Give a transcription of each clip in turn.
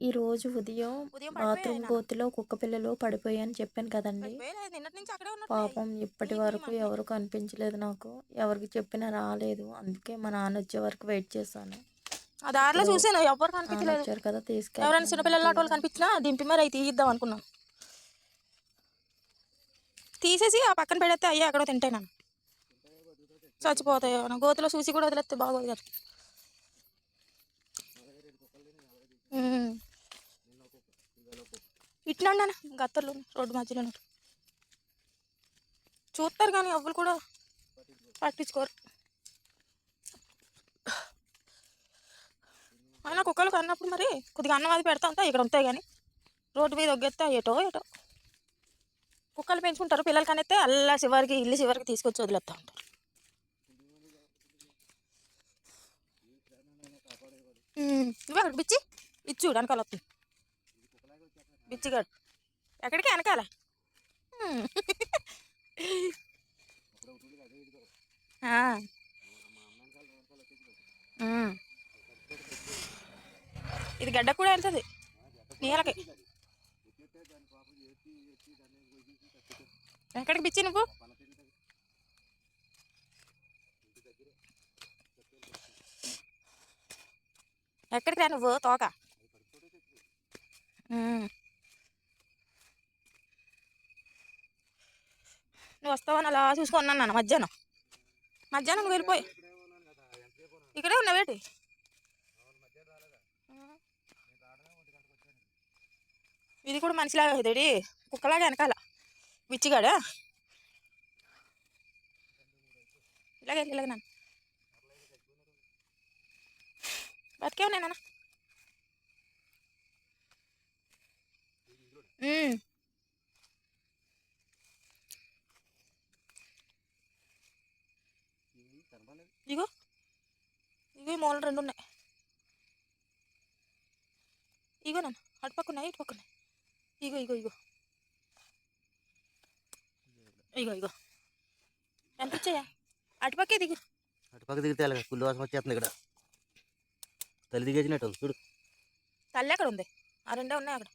ఈరోజు ఉదయం ఉదయం బాత్రూమ్. గోతిలో కుక్క పిల్లలు పడిపోయాయని చెప్పాను కదండి. అక్కడే పాపం ఇప్పటి వరకు. ఎవరు కనిపించలేదు నాకు. ఎవరికి చెప్పినా రాలేదు. అందుకే మా నాన్న వచ్చే వరకు వెయిట్ చేశాను. ఆ దారిలో చూసాను ఎవరు కనిపించలేదు. వచ్చారు కదా ఎవరైనా తీసుకెళ్ళి చిన్నపిల్లల లాంటి వాళ్ళు కనిపించినా దింపి మరి అవి తీయిద్దాం అనుకున్నాం. తీసేసి ఆ పక్కన పెడితే అయ్యే ఎక్కడో తింటాయి నన్ను. చచ్చిపోతాయి గోతులో చూసి కూడా వదిలేస్తే బాగోదు కదా. ఇట్లా అన్న గత్తర్లు రోడ్డు మధ్యలో ఉన్నారు. చూస్తారు కానీ ఎవరు కూడా పట్టించుకోరు. అయినా కుక్కలు కన్నప్పుడు మరి కొద్దిగా అన్నం అది పెడతా ఉంటా ఇక్కడ ఉంటాయి కానీ. రోడ్డు మీద ఒగ్గేస్తే ఏటో ఏటో. కుక్కలు పెంచుకుంటారు పిల్లలు కనెత్తే అల్లా చివరికి ఇల్లు చివరికి తీసుకొచ్చి వదిలేస్తూ ఉంటారు. ఉమ్, నువ్వు బిచ్చి ఇచ్చి వెనకాల వస్తుంది. బిచ్చిగాడు. ఎక్కడికి? వెనకాల. ఇది గడ్డ కూడా వెళ్తుంది నీళ్ళకి. ఎక్కడికి పిచ్చి నువ్వు? ఎక్కడికి రా నువ్వు? తోక ఉమ్. నువ్వు వస్తావని అలా చూసుకున్నాను నాన్న మధ్యాహ్నం. మధ్యాహ్నం నువ్వు వెళ్ళిపోయి. ఇక్కడే ఉన్నావేటి ఇది కూడా మనిషిలాగా ఇదేడి కుక్కలాగా వెనకాల. విచ్చిగాడా ఇలాగే ఇలాగే నాన్న. బతికే ఉన్నాయి నాన్న. మూలలు రెండు ఉన్నాయి. ఇగో నాన్న అటు పక్క ఉన్నాయి ఇటు పక్క ఉన్నాయి. ఇగో ఇగో ఇగో. ఇగో ఇగో. ఎంత ఇచ్చాయా? అటుపక్కే దిగు. అటు పక్క దిగితే అలాగ కుళ్ళు వాసన వచ్చేస్తుంది ఇక్కడ. తల్లి దిగేసినట్టు చూడు. తల్లి అక్కడ ఉంది? ఆ రెండే ఉన్నాయి అక్కడ.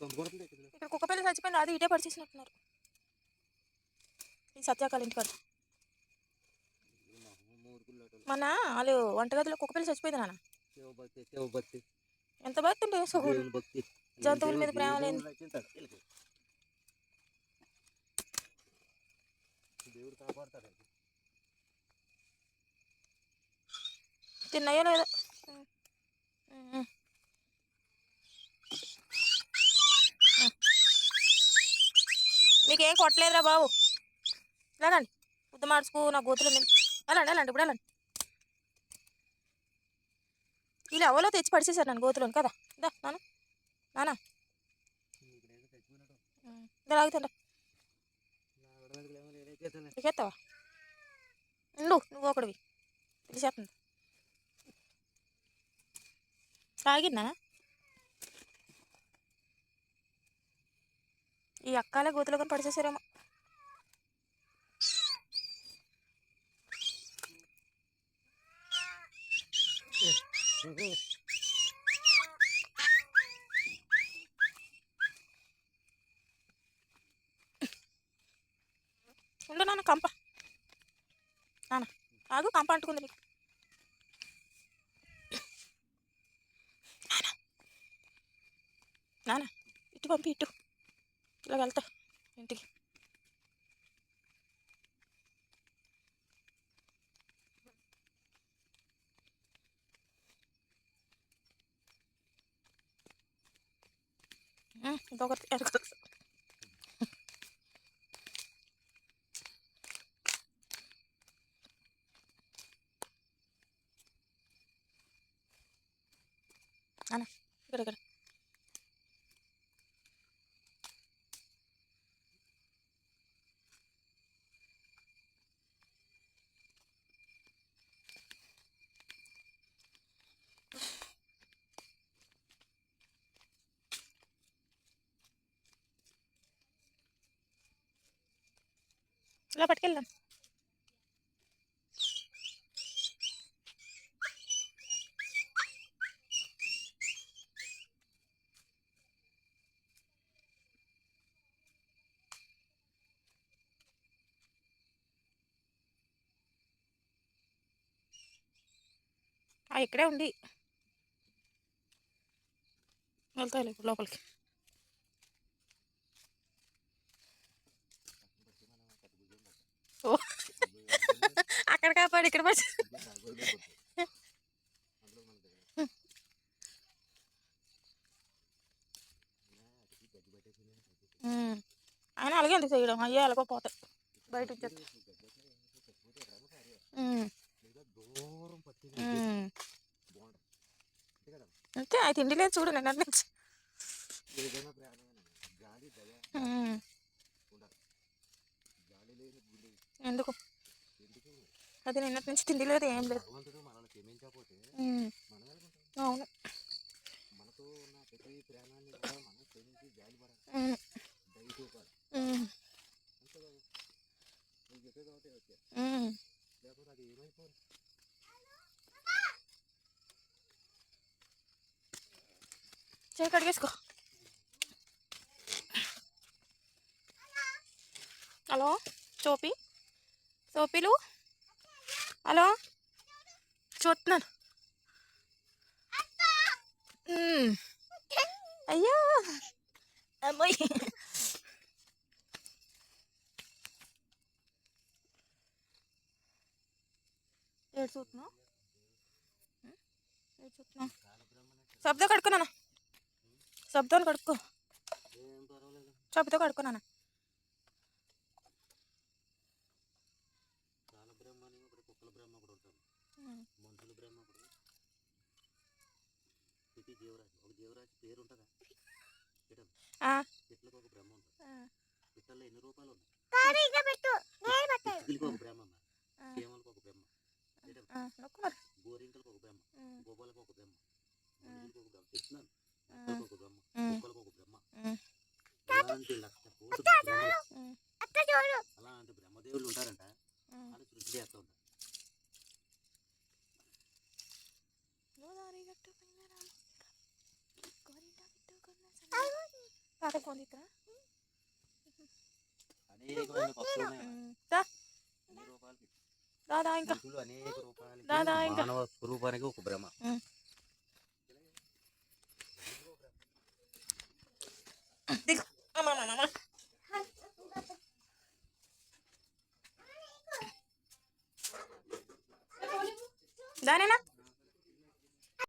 ఇక్కడ కుక్క పిల్ల చచ్చిపోయింది అది ఇటే పరిచేసినట్టున్నారు. ఈ సత్యాకాల ఇంటికాడ మన వాళ్ళు వంటగదిలో కుక్క పిల్ల చచ్చిపోయింది నాన్న. భక్తి భక్తి. ఎంత భక్తి. జంతువుల మీద ప్రేమ. వీళ్ళకి. దేవుడు కాపాడతాడు. తిన్నాయో లేదో. ఏం కొట్టలేదురా బాబు. వెళ్ళండి. ఉద్ద మార్చుకు నా గోతులు ఉంది. వెళ్ళండి వెళ్ళండి ఇప్పుడు వెళ్ళండి. ఇలా ఎవరో తెచ్చి పడిచేశారు నన్ను గోతులోని. కదా. దా నాన్న. నానా ఇద్దరు ఆగుతుండ ఎక్కేస్తావా? ఉండు నువ్వు ఒకడివి. పిలిచేస్తుంది తాగినా ఈ అక్కాలే గోతులో కొని పడిచేసారేమో ఉండు నాన్న కంప. నాన్న ఆగు కంప అంటుకుంది నీకు. నాన్న నాన్న ఇటు పంపి ఇటు. ఇలా వెళ్తా ఇంటికి. ఉమ్, ఇంకొకటి ఎరగదు నాన్న ఇక్కడ ఇక్కడ. ఇలా పట్టుకెళ్దాం. ఇక్కడే ఉంది వెళ్తాయి ఇప్పుడు లోపలికి. అక్కడ కాపాడు? ఇక్కడ పడి? ఆయన అలాగే ఎందుకు చేయడం? అయ్యే అలాగో పోతాయి. బయట అంతే అది తిండి లేదు చూడు నుంచి ఏదైనా అది నిన్నటి నుంచి తిండి లేదు ఏం లేదు. అవును. చేయి కడిగేసుకో హలో చోపి. సోపీలు హలో? చూస్తున్నాను. అయ్యో. అమ్మాయి. ఏడు చూస్తున్నావు ఏడు చూస్తున్నావు సబ్దో కడుక్కున్నానా? సబ్దోని కడుక్కో. సబ్బుతో కడుక్కున్నానా? ప్రతి జీవరాశి ఒక జీవరాశి పేరు ఉంటుందా పిట్టలకు ఒక బ్రహ్మ ఉంటుంది పిట్టల్లో ఎన్ని రూపాయలు ఉన్నాయి? ఒక బ్రహ్మ చీమలకు ఒక బ్రహ్మ. గోరింకలకు ఒక బ్రహ్మ. గోపాలకు ఒక బ్రహ్మ. మనుషులకు ఒక బ్రహ్మ. చెప్తున్నాను. తాతకి ఫోన్ తీస్తారా? అనేకమైన పక్షులు ఉన్నాయి ఉమ్, దా, అన్ని రూపాలకి దా, దా ఇంకా దాదా ఇంకా. మానవ స్వరూపానికి ఒక బ్రహ్మ